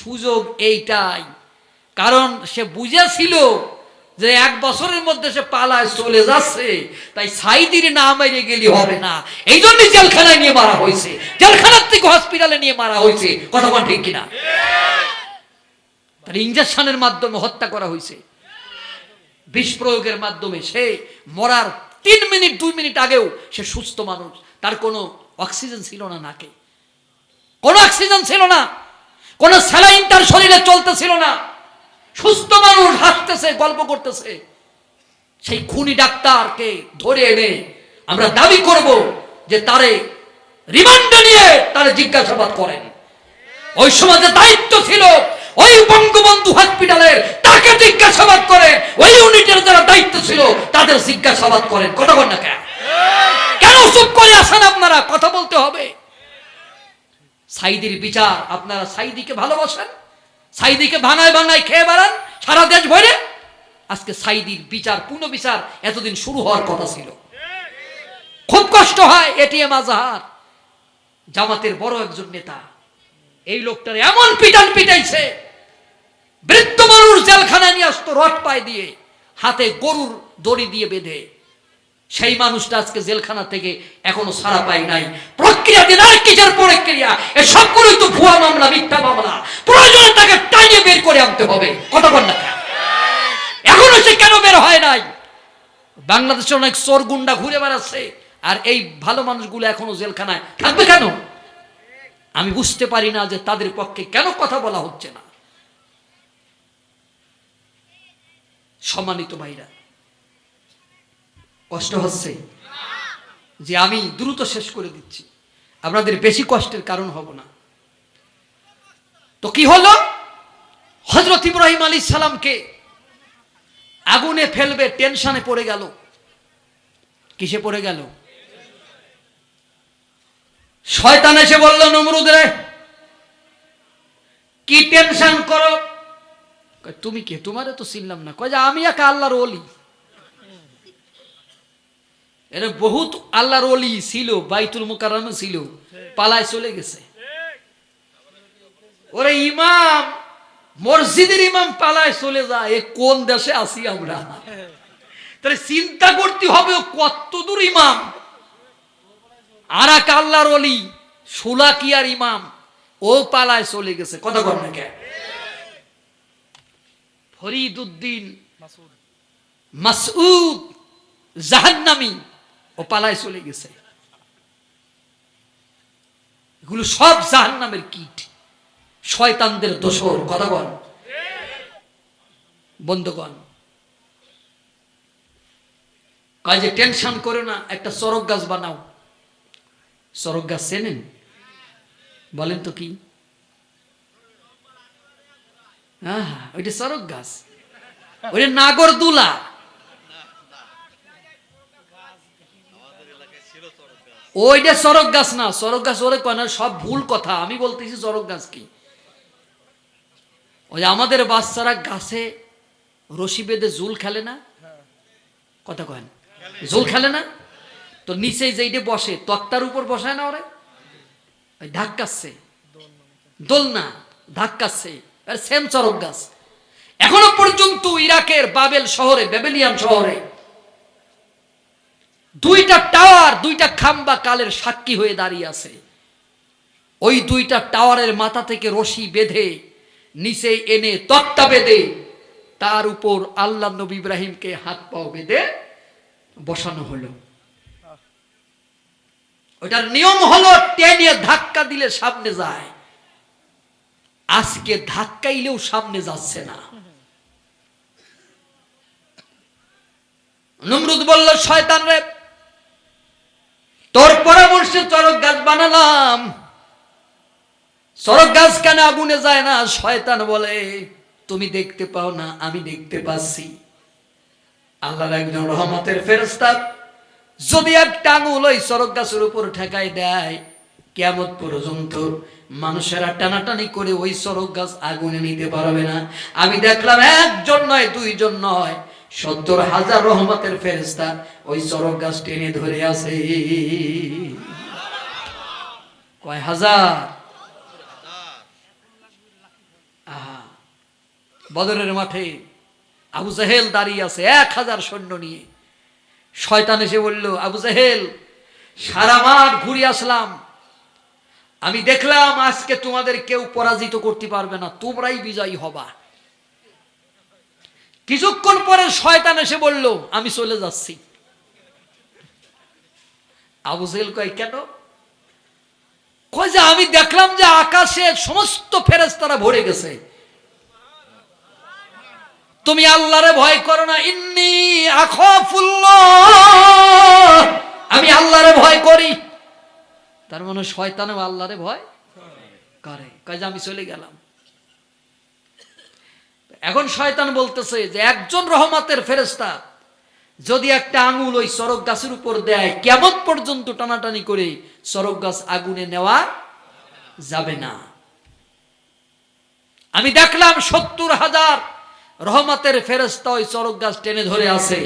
সুযোগ এইটাই। কারণ সে বুঝেছিল যে এক বছরের মধ্যে সে পালায় চলে যাচ্ছে, তাই সাইদির না মেরে গেলে হবে না। এই জন্যই জেলখানায় নিয়ে মারা হয়েছে। জেলখানার থেকে হসপিটালে নিয়ে মারা হয়েছে। কথা বল ঠিক কিনা? তার ইঞ্জেকশনের মাধ্যমে হত্যা করা হয়েছে। বিষ প্রয়োগের মাধ্যমে সে মরার তিন মিনিট, দুই মিনিট আগেও সে সুস্থ মানুষ। তার কোনো অক্সিজেন ছিল না নাকে। কোনো অক্সিজেন ছিল না। কোনো স্যালাইন তার শরীরে চলতেছিল না। সুস্থ মানুষ হাসতেছে গল্প করতেছে। সেই খুনি ডাক্তারকে ধরে এনে আমরা দাবি করব যে তারে রিমান্ডে নিয়ে তারে জিজ্ঞাসাবাদ করেন। ওই সমাজে দায়িত্ব ছিল, ওই বঙ্গবন্ধু হসপিটালের তাকে জিজ্ঞাসাবাদ করেন ওই ইউনিটের যারা দায়িত্ব ছিল, তাদের জিজ্ঞাসাবাদ করেন। কথা বল না কেন? কেন চুপ করে আসেন আপনারা? কথা বলতে হবে। সাইদির বিচার। আপনারা সাইদিকে ভালোবাসেন, সাইদিকে ভাঙায় ভাঙায় খেয়ে বেড়ান, সারা দেশ ভরে। আজকে সাইদির বিচার পূর্ণ বিচার এতদিন শুরু হওয়ার কথা ছিল। খুব কষ্ট হয় এটিএম আজাহার। জামাতের বড় একজন নেতা। এই লোকটার এমন পিটান পিটাইছে, বৃদ্ধ মানুষ জেলখানায় নিয়ে আসতো রড পায়ে দিয়ে, হাতে গরুর দড়ি দিয়ে বেঁধে। সেই মানুষটা আজকে জেলখানা থেকে এখনও সারা পায় নাই। প্রক্রিয়া দিন আর কিসের প্রক্রিয়া, এ সবগুলোই তো ভুয়া মামলা, মিথ্যা মামলা। প্রয়োজনে তাকে টাইনে বের করে আনতে হবে। বল না? এখনও সে কেন বের হয় নাই? বাংলাদেশে অনেক চোর গুন্ডা ঘুরে বেড়াচ্ছে, আর এই ভালো মানুষগুলো এখনও জেলখানায় থাকবে কেন? আমি বুঝতে পারি না যে তাদের পক্ষে কেন কথা বলা হচ্ছে না। সম্মানিত ভাইরা কষ্ট হচ্ছে যে আমি দ্রুত শেষ করে দিচ্ছি। আপনাদের বেশি কষ্টের কারণ হব না। তো কি হলো? হজরত ইব্রাহিম আলী সালামকে আগুনে ফেলবে, টেনশনে পড়ে গেল। কিসে পড়ে গেল? শয়তান এসে বলল, নমরুদ রে, কি টেনশন করো? তুমি কে? তোমারে তো চিনলাম না। কয়, যে আমি এক আল্লাহর অলি এর বহুত আল্লাহর অলি ছিল বাইতুল মুকাররমে ছিল পালায় চলে গেছে। ওরে ইমাম মসজিদের ইমাম পালায় চলে যায় এ কোন দেশে আছি আমরা? তাহলে চিন্তা করতে হবে কত দূর ইমাম। আর এক আল্লাহর অলি সুলাকিয়ার ইমাম ও পালায় চলে গেছে। কথা কর না কে? ফরিদ উদ্দিন মাসউদ জাহান্নামি। ও পালায় চলে গেছে। এগুলো সব জাহান্নামের কীট। শয়তানদের দোষর কথা বল বন্ধুগণ। যে টেনশন করো না, একটা চরক গাছ বানাও। চরক গাছ চেনেন? বলেন তো কি? হ্যাঁ ওইটা চরক গাছ। ওইটা নাগরদুলা। ওইটা চরক গাছ না, চরক গাছ ওরে কয় না, সব ভুল কথা। আমি বলতেছি চরক গাছ কি? ওই আমাদের বাচ্চারা গাছে রশি বেঁধে জুল খেলে না? কথা কয়েন জুল খেলে না? তো নিচে যেইটা বসে, তক্তার উপর বসায় না ওরে? ওই ধাক্কাচ্ছে দোলনা ধাক্কাচ্ছে আর সেম চরক গাছ। এখনও পর্যন্ত ইরাকের বাবেল শহরে বেবেলিয়াম শহরে দুইটা টাওয়ার, দুইটা খাম্বা কালের সাক্ষী হয়ে দাঁড়িয়ে আছে। ওই দুইটা টাওয়ারের মাথা থেকে রশি বেঁধে, নিচে এনে তক্তা বেঁধে, তার উপর আল্লাহ নবী ইব্রাহিমকে হাত পাও বেঁধে বসানো হলো। ওটার নিয়ম হলো, টেনে ধাক্কা দিলে সামনে যায়। আজকে ধাক্কাইলেও সামনে যাচ্ছে না। নমরুদ বলল, শয়তান রে তোর পরামর্শে চরক গাছ বানালাম। চরক গাছ কেন আগুনে যায় না? শয়তান বলে, তুমি দেখতে পাও না, আমি দেখতে পাচ্ছি। আল্লাহর একজন রহমতের ফেরস্তা যদি একটা আঙুল ওই চরক গাছের উপর ঠেকাই দেয় কেমন পর্যন্ত মানুষেরা টানাটানি করে ওই চরক গাছ আগুনে নিতে পারবে না। আমি দেখলাম একজন নয়, দুইজন নয়। সত্তর হাজার রহমতের ফেরেস্তা ওই চরক গাছ টেনে ধরে আছে। কয় হাজার? বদরের মাঠে আবু জাহেল দাঁড়িয়ে আছে, এক হাজার সৈন্য নিয়ে। শয়তান এসে বলল, আবু জাহেল, সারা মাঠ ঘুরে আসলাম। আমি দেখলাম আজকে তোমাদের কেউ পরাজিত করতে পারবে না, তোমরাই বিজয়ী হবা। কিছুক্ষণ পরে শয়তান এসে বলল, আমি চলে যাচ্ছি। আবু জেহেল কয়, কেন? কয় যে, আমি দেখলাম যে আকাশে সমস্ত ফেরেস্তারা ভরে গেছে। তুমি আল্লাহরে ভয় করো না, ইন্নি আখাফুল্লাহ। আমি আল্লাহরে ভয় করি। তার মানে শয়তানও আল্লাহরে ভয় করে। যে, আমি চলে গেলাম। এখন শয়তান বলতেছে যে একজন রহমাতের ফেরেস্তা যদি একটা আঙুল ওই সরক গাছের উপর দেয়, কেমন পর্যন্ত টানাটানি করে সরক গাছ আগুনে নেওয়া যাবে না। আমি দেখলাম সত্তর হাজার রহমতের ফেরেস্তা ওই চরক গাছ টেনে ধরে আছে।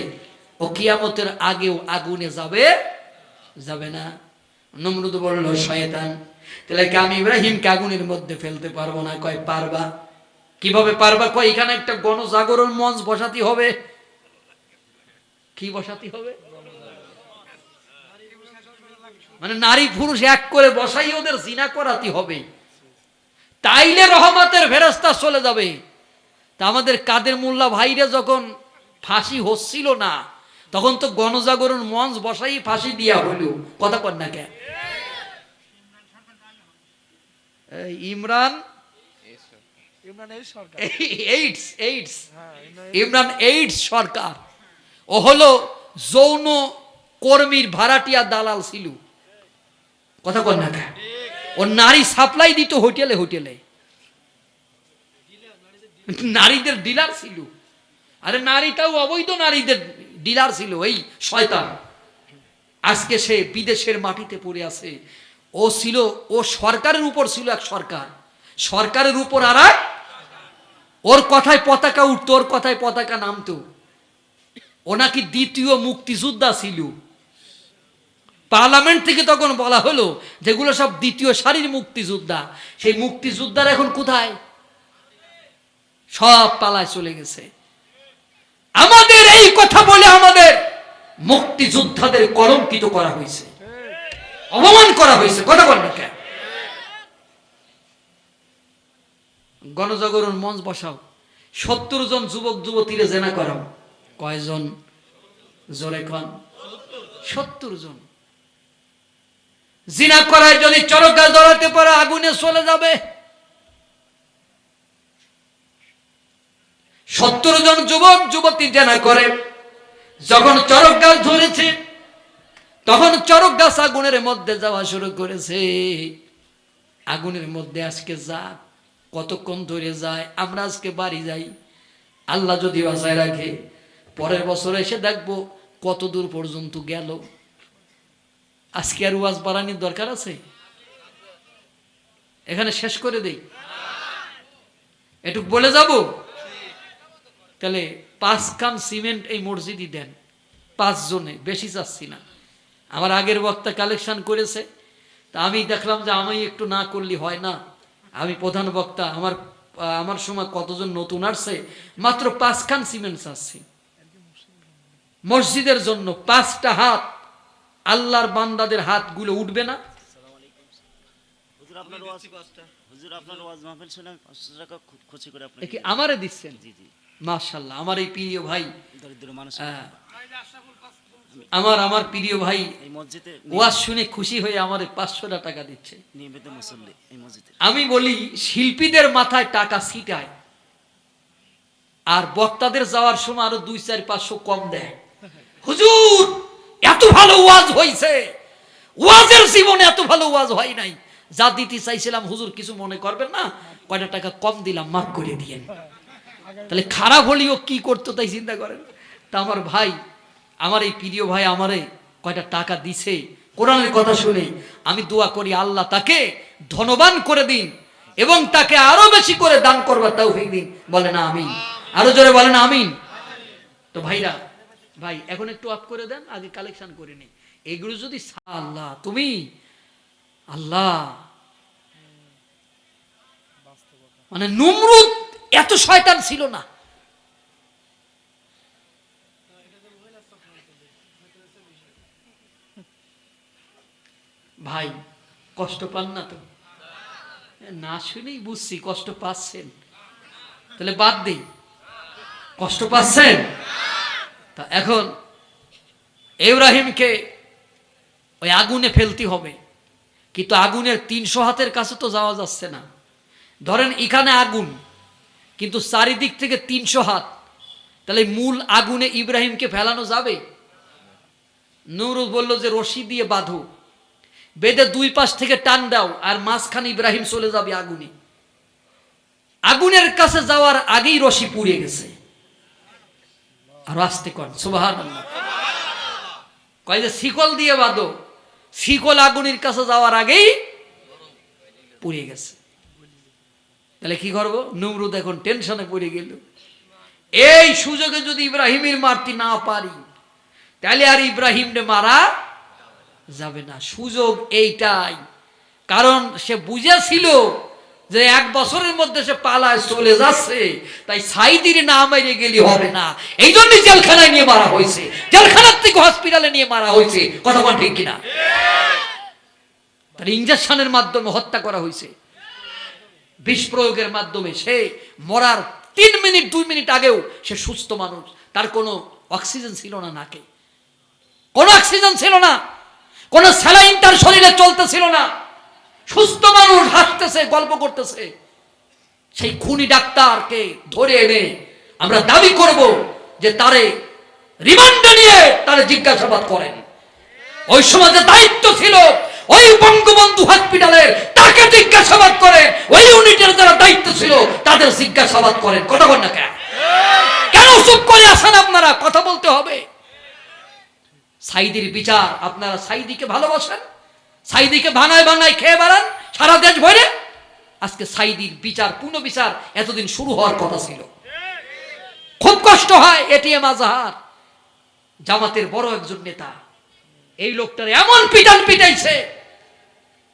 ও কিয়ামতের আগেও আগুনে যাবে যাবে না। নমরুদ বলল, শয়তান, তাহলে কি আমি ইব্রাহিমকে আগুনের মধ্যে ফেলতে পারব না? কয়, পারবা? কীভাবে পারবা? কয়, এখানে একটা গণজাগরণ মঞ্চ বসাতে হবে। কি বসাতে হবে? মানে নারী পুরুষ এক করে বসাই ওদের জিনা করাতে হবে। তাইলে রহমতের ফেরস্তা চলে যাবে। তা আমাদের কাদের মোল্লা ভাইরা যখন ফাঁসি হচ্ছিল না, তখন তো গণজাগরণ মঞ্চ বসাই ফাঁসি দিয়া হলো কথা না কে ইমরান এইডস এইডস হ্যাঁ ইমরান এইডস সরকার। ও হলো যৌন কর্মীর ভাড়াটিয়া দালাল ছিল। কথা কর না ও নারী সাপ্লাই দিত হোটেলে হোটেলে। নারীদের ডিলার ছিল। আরে নারীটাও অবৈধ নারীদের ডিলার ছিল এই শয়তান। আজকে সে বিদেশের মাটিতে পড়ে আছে। ও ছিল ও সরকারের উপর ছিল এক সরকার। সরকারের উপর আর এক ওর কথায় পতাকা উঠতো ওর কথায় পতাকা নামতো। ও নাকি দ্বিতীয় মুক্তিযোদ্ধা ছিল। পার্লামেন্ট থেকে তখন বলা হলো যেগুলো সব দ্বিতীয় সারির মুক্তিযোদ্ধা। সেই মুক্তিযোদ্ধার এখন কোথায়? সব পালায় চলে গেছে। আমাদের এই কথা বলে আমাদের মুক্তিযোদ্ধাদের কলঙ্কিত করা হয়েছে। অপমান করা হয়েছে, কথা বল কেন? গণজাগরণ মঞ্চ বসাও। সত্তর জন যুবক, যুবতীরে জেনা করাও। কয়জন? জোরে কন। সত্তর জন। জিনা করায় যদি চরকা ধরাতে পারে, আগুনে চলে যাবে। সত্তর জন যুবক, যুবতী জেনা করে। যখন চরক গাছ ধরেছে, তখন চরক গাছ আগুনের মধ্যে যাওয়া শুরু করেছে। আগুনের মধ্যে আজকে যা কতক্ষণ ধরে যায়, আমরা আজকে বাড়ি যাই। আল্লাহ যদি বাসায় রাখে, পরের বছর এসে দেখব কত দূর পর্যন্ত গেল। আজকে আর ওয়াজ বাড়ানির দরকার আছে? এখানে শেষ করে দেই। এটুক বলে যাব? তাহলে পাঁচ খান সিমেন্ট এই মসজিদই দেন। পাঁচ জনে, বেশি চাচ্ছি না। আমার আগের বক্তা কালেকশন করেছে। তা আমি দেখলাম যে আমি একটু না করলে হয় না। আমি প্রধান বক্তা আমার আমার সময় কতজন নতুন আসছে? মাত্র পাঁচখান সিমেন্ট আসছে মসজিদের জন্য পাঁচটা হাত আল্লাহর বান্দাদের হাতগুলো উঠবে না? আমারে দিচ্ছেন? জি জি। মাশাল্লাহ আমার এই প্রিয় ভাই দরিদ্র মানুষ আমার আমার প্রিয় ভাই ওয়াজ শুনে খুশি হয়ে আমার পাঁচশোটা টাকা দিচ্ছে। আমি বলি শিল্পীদের মাথায় টাকা ছিটায়। আর বক্তাদের যাওয়ার সময় আরও দুই চার পাঁচশো কম দেয়। হুজুর এত ভালো ওয়াজ হয়েছে ওয়াজের জীবনে এত ভালো ওয়াজ হয় নাই। যা দিতে চাইছিলাম হুজুর কিছু মনে করবেন না? কয়টা টাকা কম দিলাম মাফ করে দিয়েন। তাহলে খারাপ হলেও কি করতো তাই চিন্তা করেন? তা আমার ভাই আমার এই প্রিয় ভাই আমারে কয়টা টাকা দিছে, কোরআনের কথা শুনে আমি দোয়া করি আল্লাহ তাকে ধনবান করে দিন এবং তাকে আরও বেশি করে দান করবার তাও দিন। বলে না আমিন। আরও জোরে বলে না আমিন। তো ভাইরা, ভাই, এখন একটু আপ করে দেন, আগে কালেকশন করে নি। এগুলো যদি আল্লাহ, তুমি আল্লাহ মানে নুমরুদ এত শয়তান ছিল না। ভাই, কষ্ট পান না তো? না শুনেই বুঝছি, কষ্ট পাচ্ছেন। তাহলে বাদ দেই। কষ্ট পাচ্ছেন? তা এখন ইব্রাহিমকে ওই আগুনে ফেলতে হবে। কিন্তু আগুনের তিনশো হাতের কাছে তো যাওয়া যাচ্ছে না। ধরেন এখানে আগুন, কিন্তু চারিদিক থেকে তিনশো হাত। তাহলে মূল আগুনে ইব্রাহিমকে ফেলানো যাবে? নুরুল বলল যে রশি দিয়ে বাঁধো। বেদে দুই পাশ থেকে টান দাও, আর মাঝখানে ইব্রাহিম চলে যাবে আগুনে। আগুনের কাছে যাওয়ার আগেই রশি পুড়ে গেছে। আর আসতে কন কয় যে, শিকল দিয়ে বাঁধো। শিকল আগুনের কাছে যাওয়ার আগেই পুড়ে গেছে। তাহলে কি করব? নমরুদ এখন টেনশনে পড়ে গেল। এই সুযোগে যদি ইব্রাহিমের মারতে না পারি, তাহলে আর ইব্রাহিমরে মারা যাবে না। সুযোগ এইটাই। কারণ সে বুঝেছিল যে এক বছরের মধ্যে সে পালায় চলে যাচ্ছে, তাই সাইদির না মেরে গেলে হবে না। এই জন্যই জেলখানায় নিয়ে মারা হয়েছে। জেলখানার থেকে হসপিটালে নিয়ে মারা হয়েছে। কথা বল ঠিক কিনা? তার ইঞ্জেকশনের মাধ্যমে হত্যা করা হয়েছে। বিষ প্রয়োগের মাধ্যমে সে মরার তিন মিনিট, দুই মিনিট আগেও সে সুস্থ মানুষ। তার কোনো অক্সিজেন ছিল না নাকে। কোনো অক্সিজেন ছিল না। কোনো স্যালাইন তার শরীরে চলতেছিল না। সুস্থ মানুষ হাসতেছে, গল্প করতেছে। সেই খুনি ডাক্তারকে ধরে এনে আমরা দাবি করব যে তারে রিমান্ডে নিয়ে তারে জিজ্ঞাসাবাদ করেন। ওই সময় যে দায়িত্ব ছিল ওই বঙ্গবন্ধু হসপিটালের তাকে জিজ্ঞাসাবাদ করেন ওই ইউনিটের যারা দায়িত্ব ছিল তাদের জিজ্ঞাসাবাদ করেন। কথা না কেন? কেন চুপ করে আসেন আপনারা? কথা বলতে হবে। সাইদির বিচার। আপনারা সাইদিকে ভালোবাসেন, সাইদিকে ভাঙায় ভাঙায় খেয়ে বেড়ান, সারা দেশ ভরে। আজকে সাইদির বিচার পূর্ণ বিচার এতদিন শুরু হওয়ার কথা ছিল। খুব কষ্ট হয় এটিএম আজাহার, জামাতের বড় একজন নেতা। এই লোকটার এমন পিটান পিটাইছে,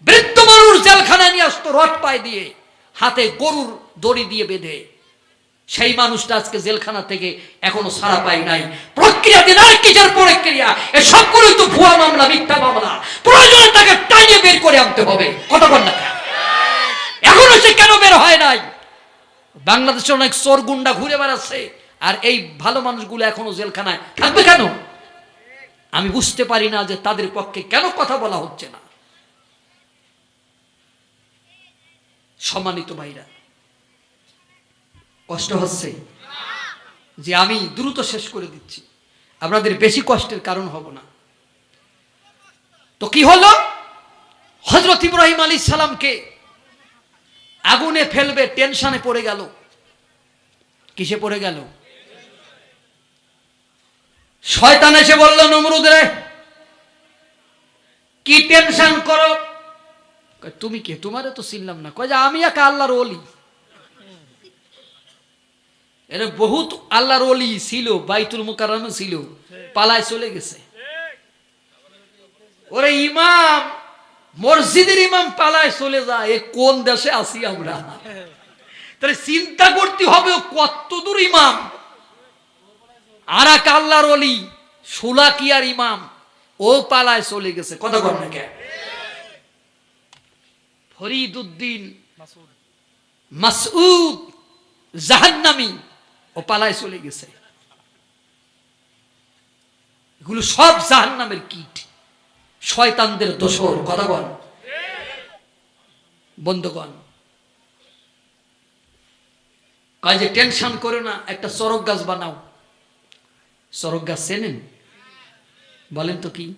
বৃদ্ধ মানুষ জেলখানা নিয়ে আসতো রড পায়ে দিয়ে, হাতে গরুর দড়ি দিয়ে বেঁধে। সেই মানুষটা আজকে জেলখানা থেকে এখনও সারা পায় নাই। প্রক্রিয়া দিন আর কিসের প্রক্রিয়া? এ সবগুলোই তো ভুয়া মামলা, মিথ্যা মামলা। প্রয়োজনে তাকে টাইনে বের করে আনতে হবে। কত বল না এখনও সে কেন বের হয় নাই? বাংলাদেশে অনেক চোর গুন্ডা ঘুরে বেড়াচ্ছে, আর এই ভালো মানুষগুলো এখনও জেলখানায় থাকবে কেন? আমি বুঝতে পারি না যে তাদের পক্ষে কেন কথা বলা হচ্ছে না। সম্মানিত ভাইরা কষ্ট হচ্ছে। যে আমি দ্রুত শেষ করে দিচ্ছি। আপনাদের বেশি কষ্টের কারণ হব না। তো কি হলো? হজরত ইব্রাহিম আলী সালামকে আগুনে ফেলবে, টেনশনে পড়ে গেল। কিসে পড়ে গেল? শয়তান এসে বলল, নমরুদ রে, কি টেনশন করো? তুমি কে? তোমারে তো চিনলাম না। কয়, যে আমি এক আল্লাহর অলি এর বহুত আল্লাহর অলি ছিল, বাইতুল মুকাররমে ছিল, পালায় চলে গেছে। ওরে ইমাম, মসজিদের ইমাম পালায় চলে যায়, এ কোন দেশে আছি আমরা? তাহলে চিন্তা করতে হবে কত দূর ইমাম? আর এক আল্লাহর অলি সুলাকিয়ার ইমাম, ও পালায় চলে গেছে। কথা কর না ফরিদ উদ্দিন মাসউদ, জাহান্নামি ও পালায় চলে গেছে। এগুলো সব জাহান্নামের কীট। শয়তানদের দোষর কথা বল বন্ধুগণ। কাজে টেনশন করো না, একটা চরক গাছ বানাও। চরক গাছ চেনেন? বলেন তো কি?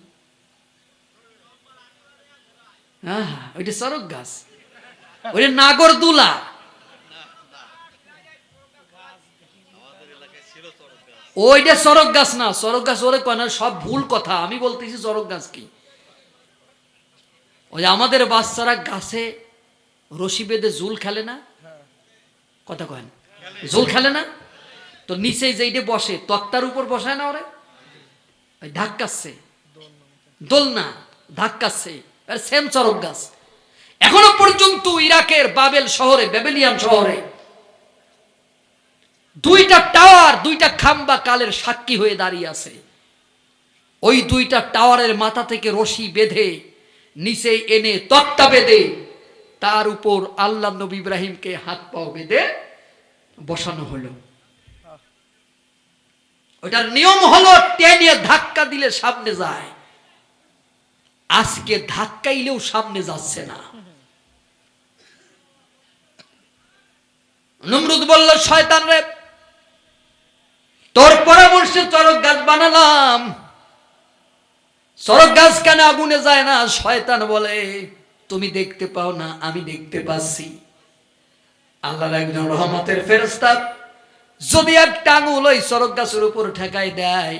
হ্যাঁ ওইটা চরক গাছ। ওইটা নাগরদুলা। ওইটা সরক গাছ না, চরক গাছ ওরে কয় না, সব ভুল কথা, আমি বলতেছি চরক গাছ কি? ওই আমাদের বাচ্চারা গাছে রশি বেঁধে জুল খেলে না? কথা কয়েন জুল খেলে না? তো নিচে যেইটা বসে, তক্তার উপর বসায় না ওরে? ধাক্কাচ্ছে দোলনা ধাক্কাচ্ছে সেম চরক গাছ। এখনও পর্যন্ত ইরাকের বাবেল শহরে বেবেলিয়ান শহরে দুইটা টাওয়ার, দুইটা খাম্বা কালের সাক্ষী হয়ে দাঁড়িয়ে আছে। ওই দুইটা টাওয়ারের মাথা থেকে রশি বেঁধে নিচে এনে তক্তা বেঁধে, তার উপর আল্লাহ নবী ইব্রাহিমকে হাত পাও বেঁধে বসানো হলো। ওটার নিয়ম হলো, টেনে ধাক্কা দিলে সামনে যায়। আজকে ধাক্কাইলেও সামনে যাচ্ছে না। নমরুদ বলল, শয়তান রে তোর পরামর্শে চরক গাছ বানালাম। চরক গাছ কেন আগুনে যায় না? শয়তান বলে, তুমি দেখতে পাও না, আমি দেখতে পাচ্ছি। আল্লাহর একজন রহমতের ফেরস্তা যদি একটা আঙুল ওই চরক গাছের উপর ঠেকাই দেয়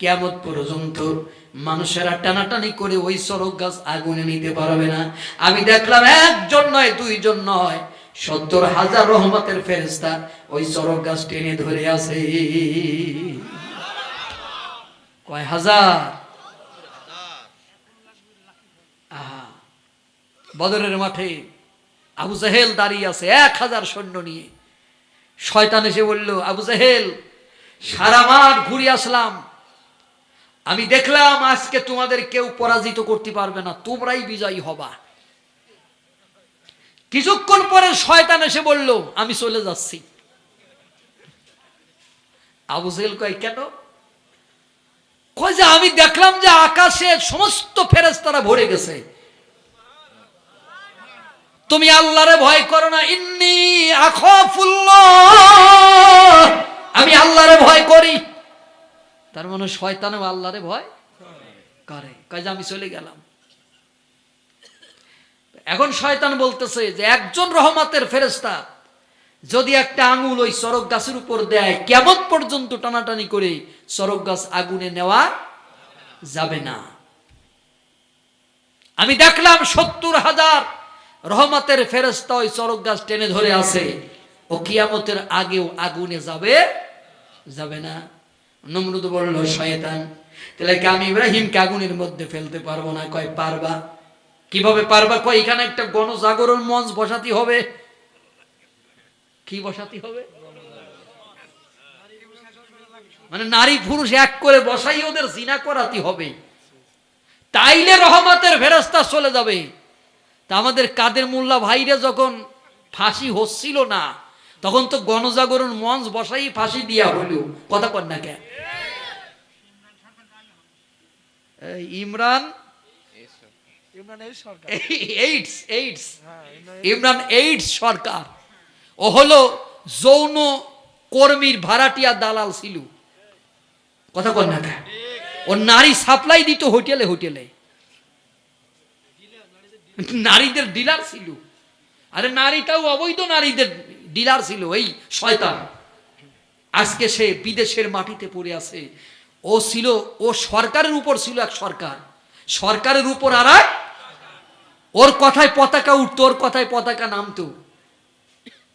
কেমন পর্যন্ত মানুষেরা টানাটানি করে ওই চরক গাছ আগুনে নিতে পারবে না। আমি দেখলাম একজন নয়, দুইজন নয়, সত্তর হাজার রহমতের ফেরেস্তা ওই চরক গাছ টেনে ধরে আছে। কয়, হাজার? বদরের মাঠে আবু জাহেল দাঁড়িয়ে আছে, এক হাজার সৈন্য নিয়ে। শয়তান এসে বলল, আবু জাহেল, সারা মাঠ ঘুরে আসলাম। আমি দেখলাম আজকে তোমাদের কেউ পরাজিত করতে পারবে না, তোমরাই বিজয়ী হবা। কিছুক্ষণ পরে শয়তান এসে বলল, আমি চলে যাচ্ছি। আবু জাহেল কয়, কেন? কয় যে, আমি দেখলাম যে আকাশে সমস্ত ফেরেস্তারা ভরে গেছে। তুমি আল্লাহরে ভয় করো না, ইন্নি আমি আল্লাহরে ভয় করি। তার মানে শয়তানও আল্লাহরে ভয় করে। যে, আমি চলে গেলাম। এখন শয়তান বলতেছে যে, একজন রহমতের ফেরেস্তা যদি একটা আঙুল ওই সরক গাছের উপর দেয় কেমন পর্যন্ত টানাটানি করে সরক গাছ আগুনে নেওয়া যাবে না। আমি দেখলাম সত্তর হাজার রহমতের ফেরস্তা ওই চরক গাছ টেনে ধরে আছে। ও কিয়ামতের আগেও আগুনে যাবে যাবে না। নমরুদ বলল, শয়তান, তাহলে কি আমি ইব্রাহিমকে আগুনের মধ্যে ফেলতে পারব না? কয়, পারবা। কীভাবে পারবা? কয়, এখানে একটা গণজাগরণ মঞ্চ বসাতে হবে। কি বসাতে হবে? মানে নারী পুরুষ এক করে বসাই ওদের জিনা করাতে হবে। তাইলে রহমতের ফেরস্তা চলে যাবে। তা আমাদের কাদের মোল্লা ভাইরা যখন ফাঁসি হচ্ছিল না তখন তো গণজাগরণ মঞ্চ বসাই ফাঁসি দিয়া হলো। কথা কর না কে এই ইমরান? ইমরান এইডস এইডস হ্যাঁ ইমরান এইডস সরকার। ও হলো যৌন কর্মীর ভাড়াটিয়া দালাল ছিল কথা কর না ও নারী সাপ্লাই দিত হোটেলে হোটেলে। নারীদের ডিলার ছিল আরে নারীটাও অবৈধ নারীদের ডিলার ছিল এই শয়তান। আজকে সে বিদেশের মাটিতে পড়ে আছে। ও ছিল ও সরকারের উপর ছিল এক সরকার। সরকারের উপর আর ওর কথায় পতাকা উঠতো, ওর কথায় পতাকা নামতো।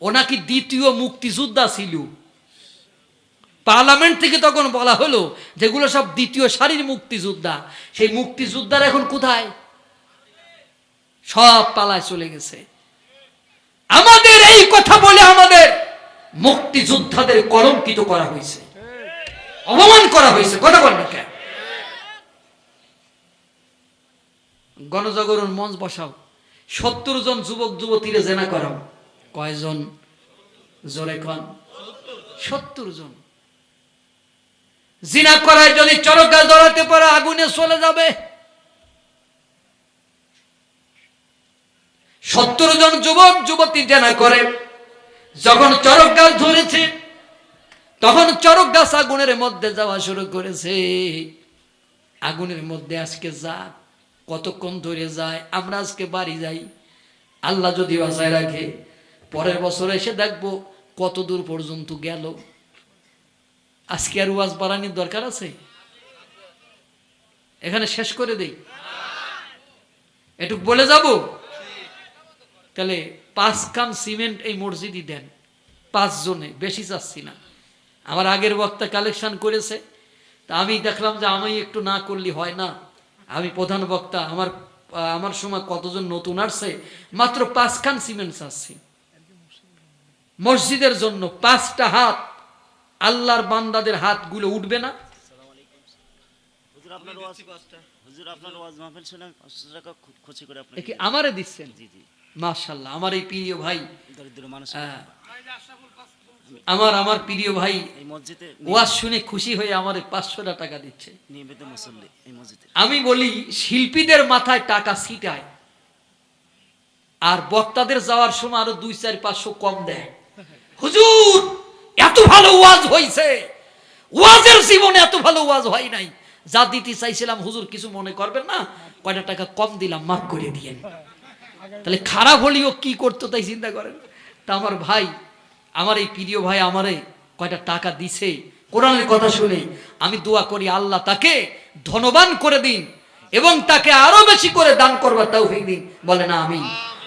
ও নাকি দ্বিতীয় মুক্তিযোদ্ধা ছিল। পার্লামেন্ট থেকে তখন বলা হলো যেগুলো সব দ্বিতীয় সারির মুক্তিযোদ্ধা। সেই মুক্তিযোদ্ধারা এখন কোথায়? সব পালায় চলে গেছে। আমাদের এই কথা বলে আমাদের মুক্তিযোদ্ধাদের কলঙ্কিত করা হয়েছে। অপমান করা হয়েছে, কথা বল না কেন? গণজাগরণ মঞ্চ বসাও। সত্তর জন যুবক যুবতীরা জেনা করাও। কয়জন? জোরে কন। সত্তর জন। জিনা করায় যদি চরকা জড়াতে পারে, আগুনে চলে যাবে। সত্তর জন যুবক, যুবতী জেনা করে। যখন চরক গাছ ধরেছে, তখন চরক গাছ আগুনের মধ্যে যাওয়া শুরু করেছে। আগুনের মধ্যে আজকে যা কতক্ষণ ধরে যায়, আমরা আজকে বাড়ি যাই। আল্লাহ যদি বাঁচায় রাখে পরের বছর এসে দেখব কত দূর পর্যন্ত গেল। আজকে আর ওয়াজ বাড়ানির দরকার আছে? এখানে শেষ করে দেই। এটুক বলে যাব? তাহলে পাঁচ কাম সিমেন্ট এই মসজিদই দেন। পাঁচ জনে বেশি চাচ্ছি না। আমার আগের বক্তা কালেকশন করেছে। তা আমি দেখলাম যে আমি একটু না করলে হয় না। আমি প্রধান বক্তা, আমার আমার সময় কতজন নতুন আসছে? মাত্র পাঁচ খান সিমেন্ট আসছে মসজিদের জন্য পাঁচটা হাত আল্লাহর বান্দাদের হাতগুলো উঠবে না? আমারে দিচ্ছেন? মাশাল্লাহ আমার এই প্রিয় ভাই হ্যাঁ। আমার আমার প্রিয় ভাই ওয়াজ শুনে খুশি হয়ে আমার পাঁচশোটা টাকা দিচ্ছে। আমি বলি শিল্পীদের মাথায় টাকা ছিটায় আর বক্তাদের যাওয়ার সময় আরও দুই চার পাঁচশো কম দেয়। হুজুর, এত ভালো ওয়াজ হয়েছে ওয়াজের জীবনে এত ভালো ওয়াজ হয় নাই। যা দিতে চাইছিলাম, হুজুর কিছু মনে করবেন না? কয়টা টাকা কম দিলাম, মাফ করে দিয়েন। তাহলে খারাপ হলেও কি করতো তাই চিন্তা করেন? তা আমার ভাই, আমার এই প্রিয় ভাই আমারে কয়টা টাকা দিছে, কোরআনের কথা শুনে আমি দোয়া করি আল্লাহ তাকে ধনবান করে দিন এবং তাকে আরও বেশি করে দান করবার তাও দিন। না আমিন।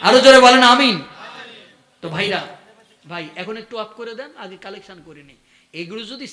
আরও জোরে বলে না আমিন। তো ভাইরা ভাই এখন একটু অফ করে দেন আগে কালেকশন করে নিই। এগুলো যদি